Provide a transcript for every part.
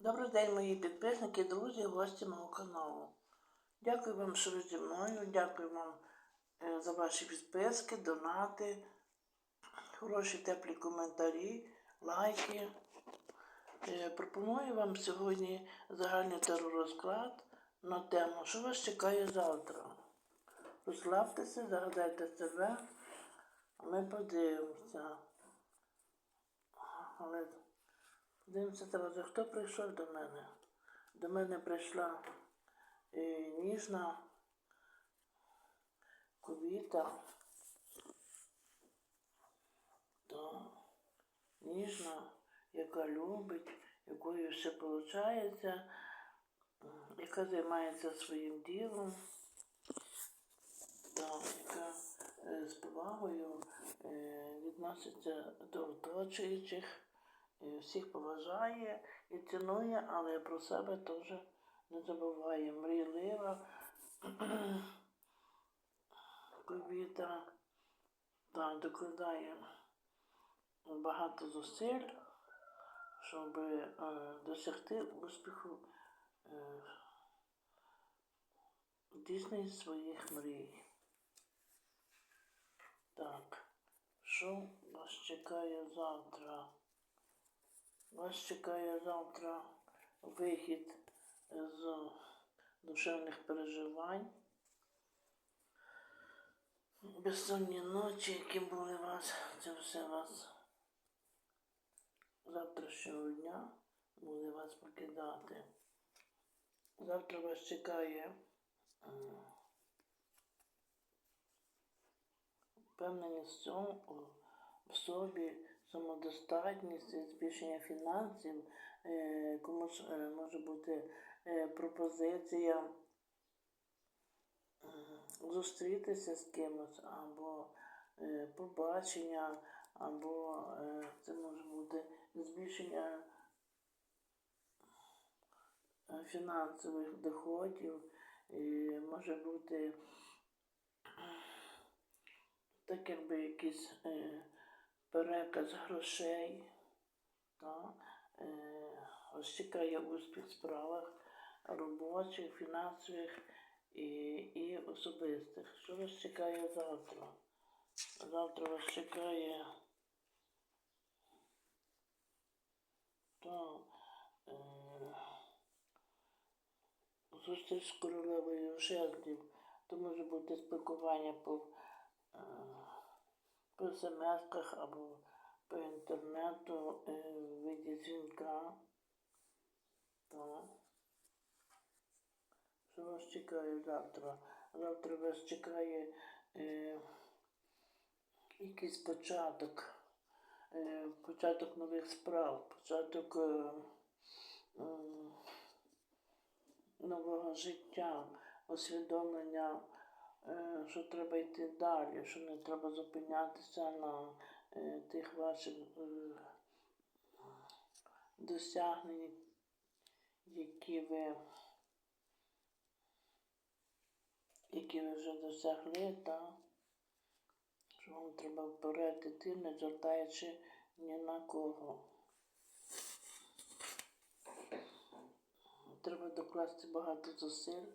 Добрий день, мої підписники, друзі, гості мого каналу. Дякую вам, що ви зі мною. Дякую вам е, за ваші підписки, донати, хороші теплі коментарі, лайки. Е, Пропоную вам сьогодні загальний теророзклад на тему, що вас чекає завтра. Розслабтеся, загадайте себе, ми подивимося. Але Дивимося одразу, хто прийшов до мене. До мене прийшла е, ніжна ковіта. Да. Ніжна, яка любить, якою все виходить, яка займається своїм ділом, да, яка е, з повагою е, відноситься до оточуючих всіх поважає і цінує, але про себе теж не забуває. Мрійлива ковіта та докладає багато зусиль, щоб е, досягти успіху е, в своїх мрій. Так, що вас чекає завтра? Вас чекає завтра вихід з душевних переживань. Безсонні ночі, які були у вас, це все вас завтрашнього дня буде вас покидати. Завтра вас чекає впевненість в собі, самодостатність, збільшення фінансів, е, комусь е, може бути е, пропозиція зустрітися з кимось, або побачення, або це може бути збільшення фінансових доходів, може бути так якби якийсь е, переказ грошей, та, е, ось чекає успіх в справах робочих, фінансових і, і особистих. Що вас чекає завтра? Завтра вас чекає та, е, зустріч з королевою жезлів. То може бути спілкування по е, по смс або по інтернету е, в виді дзвінка. Так. Що вас чекає завтра? Завтра вас чекає е, якийсь початок, е, початок нових справ, початок е, м, нового життя, усвідомлення е, що треба йти далі, що не треба зупинятися на е, тих ваших е, досягнень, які ви, які ви вже досягли, та що вам треба вперед іти, не звертаючи ні на кого. Треба докласти багато зусиль,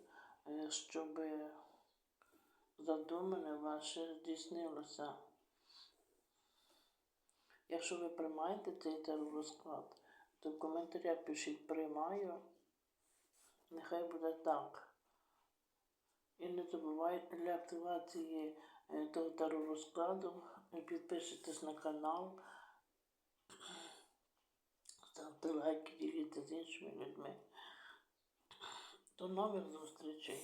е, щоб задумане ваше здійснилося. Якщо ви приймаєте цей теророзклад, то в коментарях пишіть приймаю. Нехай буде так. І не забувайте для активації е, того теророзкладу підпишитесь на канал, ставте лайки, діліться з іншими людьми. До нових зустрічей!